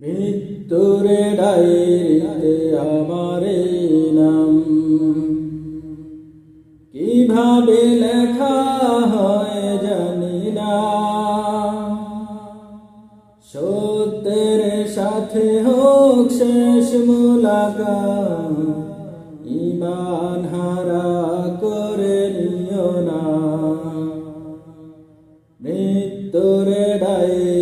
মৃত্যুরে ডাইরিতে আমার নাম। কীভাবে লেখা হয় জানি না। সত্যের সাথে হোক শেষ মুলাকাত, ইমান হারা করে নিও না। মৃত্যুরে ডায়েরিতে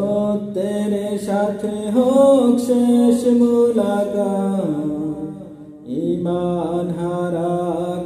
সত্যের সাথে হোক শেষ মুলাকাত ইমান হারা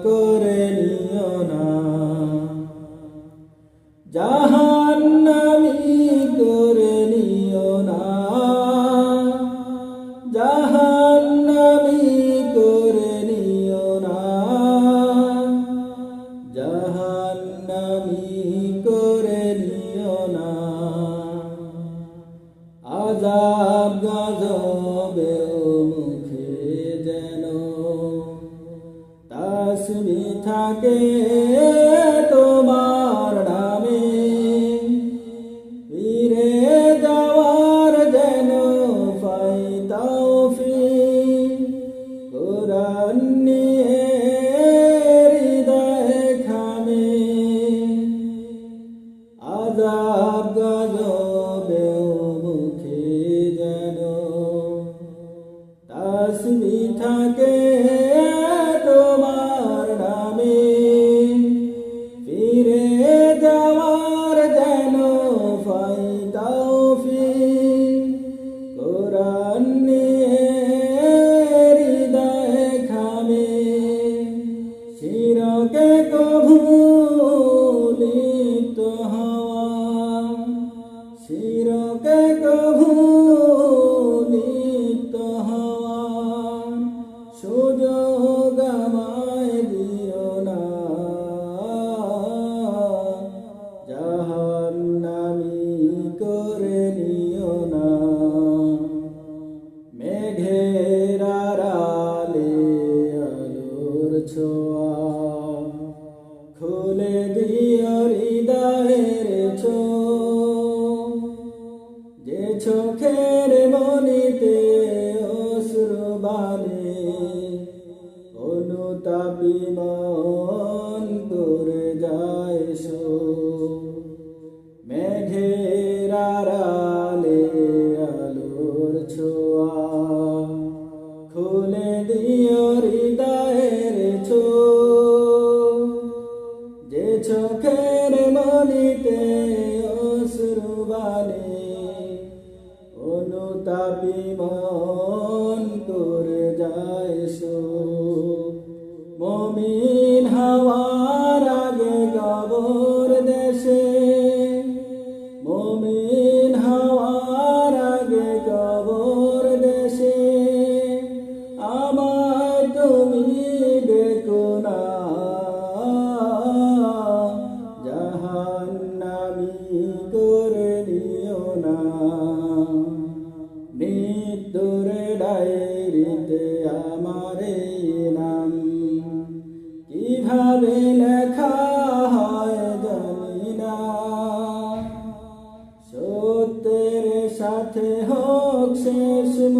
আজাব গজবে মুখে যেন তাসমি থাকে তোমার ছোঁয়া। খুলে দিও হৃদয়ের চোখ যে চোখের মনিতে অশ্রু বানে, অনুতাপী মন করে যায় মেঘের আড়ালে অনুতাপী মন তোর যায় সো মমিন ডায়েরিতে আমার নাম। কীভাবে লেখা হয় জানি না। সত্যের সাথে হোক শেষ